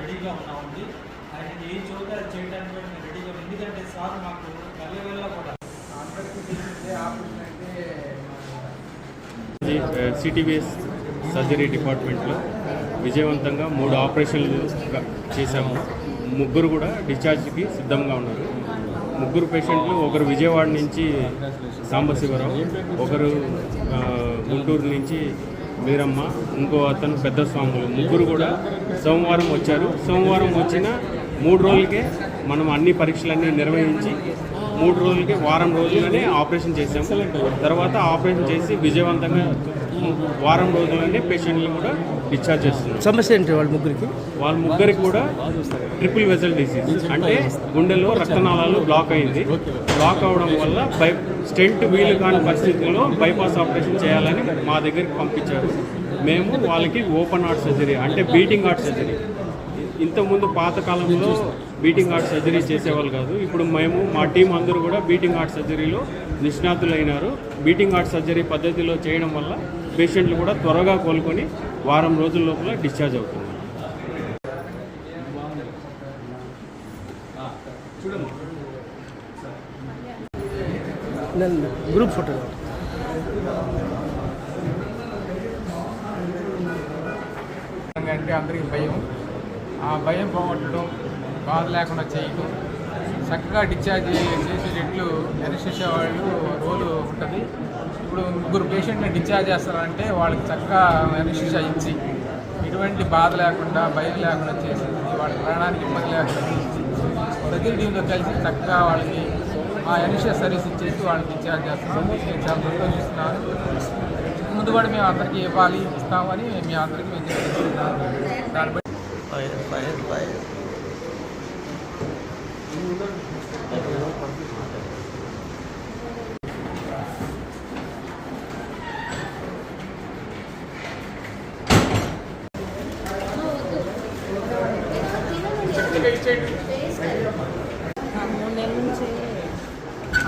రెడీగా ఉన్నామండి ఆయన చోట చేయడానికి మేము రెడీగా ఎందుకంటే సార్ మాకు కూడా సిటీబీఎస్ సర్జరీ డిపార్ట్మెంట్లో విజయవంతంగా మూడు ఆపరేషన్లు చేశాము. ముగ్గురు కూడా డిశ్చార్జ్కి సిద్ధంగా ఉన్నారు. ముగ్గురు పేషెంట్లు ఒకరు విజయవాడ నుంచి సాంబశివరావు ఒకరు గుంటూరు నుంచి మీరమ్మ ఇంకో అతను పెద్ద స్వాములు ముగ్గురు కూడా సోమవారం వచ్చారు. సోమవారం వచ్చిన మూడు రోజులకే మనం అన్ని పరీక్షలన్నీ నిర్వహించి మూడు రోజులకి వారం రోజుల్లోనే ఆపరేషన్ చేసాము తర్వాత ఆపరేషన్ చేసి విజయవంతంగా వారం రోజుల్లోనే పేషెంట్లు కూడా డిశ్చార్జ్ చేస్తున్నాం. సమస్య ఏంటి వాళ్ళ ముగ్గురికి? వాళ్ళ ముగ్గురికి కూడా ట్రిపుల్ వెజల్ డిసీజ్. అంటే గుండెలో రక్తనాళాలు బ్లాక్ అయింది. బ్లాక్ అవడం వల్ల బై స్టెంట్ వీలు కాని పరిస్థితుల్లో బైపాస్ ఆపరేషన్ చేయాలని మా దగ్గరికి పంపించారు. మేము వాళ్ళకి ఓపెన్ హార్ట్ సర్జరీ అంటే బీటింగ్ హార్ట్ సర్జరీ. ఇంతకుముందు పాతకాలంలో బీటింగ్ హార్ట్ సర్జరీ చేసేవాళ్ళు కాదు. ఇప్పుడు మేము మా టీం అందరూ కూడా బీటింగ్ హార్ట్ సర్జరీలో నిష్ణాతులైనారు. బీటింగ్ హార్ట్ సర్జరీ పద్ధతిలో చేయడం వల్ల పేషెంట్లు కూడా త్వరగా కోలుకొని వారం రోజుల లోపల డిశ్చార్జ్ అవుతున్నారు. నేను గ్రూప్ ఫోటో. అంటే అందరికీ భయం. ఆ భయం పోగొట్టడం బాధ లేకుండా చేయటం చక్కగా డిశ్చార్జ్ చేసేటట్లు ఎనస్థిషియా వాళ్ళు రోలు ఉంటుంది. ఇప్పుడు ముగ్గురు పేషెంట్ని డిశ్చార్జ్ చేస్తారంటే వాళ్ళకి చక్కగా ఎనస్థిషియా ఇచ్చి ఎటువంటి బాధ లేకుండా భయం లేకుండా చేసేది వాళ్ళ ప్రాణానికి ఇబ్బంది లేకుండా ప్రతి టీంతో కలిసి చక్కగా వాళ్ళకి ఆ ఎనస్థిషియా సర్వీస్ ఇచ్చేసి వాళ్ళని డిశ్చార్జ్ చేస్తున్నాము నేను చాలా సంతోషిస్తున్నాను. ముందు కూడా మేము అందరికీ ఇవ్వాలి ఇస్తామని మీ అందరికీ మేము చెప్తున్నాం దాన్ని బట్టి మూడు నెలల నుంచి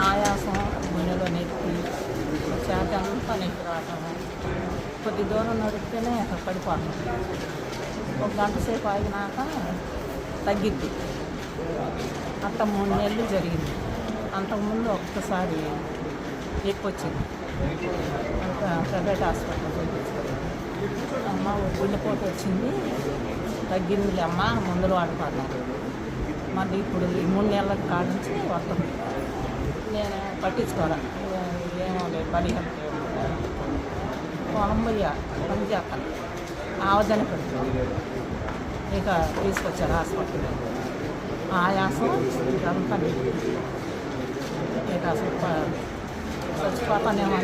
ఆయాసం గుండెలో నొప్పి చేత అంతా నొప్పి రావటం కొద్ది దూరం నడిస్తేనే అక్కడ పడిపోతాం ఒక గంట సేపు ఆగినాక తగ్గిద్ది అంత మూడు నెలలు జరిగింది. అంతకుముందు ఒక్కసారి ఎక్కువ వచ్చింది అంత ప్రైవేట్ హాస్పిటల్ అమ్మ గుండెపోటు వచ్చింది. తగ్గిందిలే అమ్మ మందులు వాడుకోవాలి మళ్ళీ ఇప్పుడు ఈ మూడు నెలల కాడ నుంచి వస్తుంది నేను పట్టించుకోరా. ఏమో లేదు పదిహేను పొలంబయ్య పని చేస్తాను ఆవదన పెడుతుంది. ఇక తీసుకొచ్చారు హాస్పిటల్ ఆయాసం ఇదంతా ఇక అసలు ప- చచ్చిపోతానేమో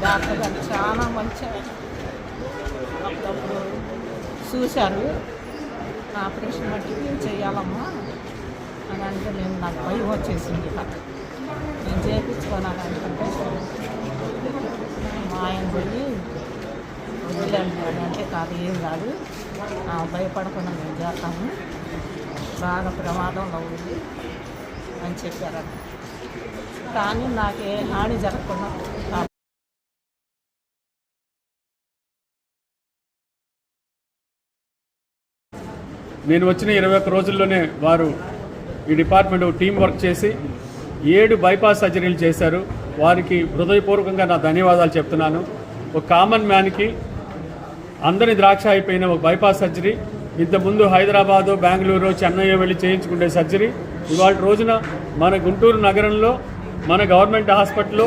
డాక్టర్ గారు చాలా మంచిగా అప్పుడప్పుడు చూశారు. ఆపరేషన్ మట్టికి చేయాలమ్మా అని అంటే నేను నాకు భయం వచ్చేసింది. ఇక నేను అనుకుంటే మా ఆయన పోయి వదిలేండి అంటే కాదు ఏం కాదు. భయపడకుండా మేము చేస్తాము. బాగా ప్రమాదంలో ఉంది అని చెప్పారు. కానీ నాకే హాని జరగకుండా నేను వచ్చిన ఇరవై ఒక్క రోజుల్లోనే వారు ఈ డిపార్ట్మెంట్ టీం వర్క్ చేసి ఏడు బైపాస్ సర్జరీలు చేశారు. వారికి హృదయపూర్వకంగా నా ధన్యవాదాలు చెప్తున్నాను. ఒక కామన్ మ్యాన్కి అందరి ద్రాక్ష అయిపోయిన ఒక బైపాస్ సర్జరీ ఇంతకుముందు హైదరాబాదు బెంగళూరు చెన్నై వెళ్ళి చేయించుకునే సర్జరీ. ఇవాళ రోజున మన గుంటూరు నగరంలో మన గవర్నమెంట్ హాస్పిటల్లో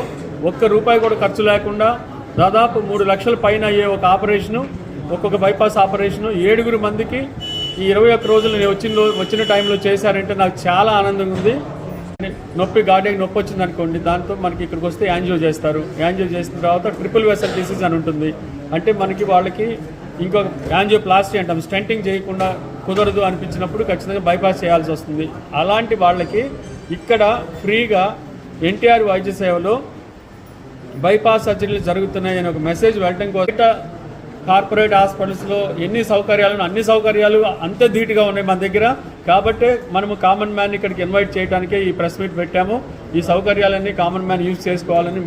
ఒక్క రూపాయి కూడా ఖర్చు లేకుండా దాదాపు మూడు లక్షల పైన అయ్యే ఒక ఆపరేషను ఒక్కొక్క బైపాస్ ఆపరేషను ఏడుగురు మందికి ఈ ఇరవై ఒక్క రోజులు నేను వచ్చిన వచ్చిన టైంలో చేశారంటే నాకు చాలా ఆనందంగా ఉంది. నొప్పి గార్డెన్ నొప్పి వచ్చింది అనుకోండి దాంతో మనకి ఇక్కడికి వస్తే యాంజియో చేస్తారు యాంజియో చేసిన తర్వాత ట్రిపుల్ వెసల్ డిసీజ్ అని ఉంటుంది. అంటే మనకి వాళ్ళకి ఇంకొక యాంజియోప్లాస్టీ అంటాం. స్టెంటింగ్ చేయకుండా కుదరదు అనిపించినప్పుడు ఖచ్చితంగా బైపాస్ చేయాల్సి వస్తుంది. అలాంటి వాళ్ళకి ఇక్కడ ఫ్రీగా ఎన్టీఆర్ వైద్య సేవలో బైపాస్ సర్జరీలు జరుగుతున్నాయని ఒక మెసేజ్ వెళ్ళడం కోసం కార్పొరేట్ హాస్పిటల్స్లో ఎన్ని సౌకర్యాలు అన్ని సౌకర్యాలు అంత ధీటుగా ఉన్నాయి మన దగ్గర. కాబట్టే మనము కామన్ మ్యాన్ ఇక్కడికి ఇన్వైట్ చేయడానికే ఈ ప్రెస్ మీట్ పెట్టాము. ఈ సౌకర్యాలన్నీ కామన్ మ్యాన్ యూజ్ చేసుకోవాలని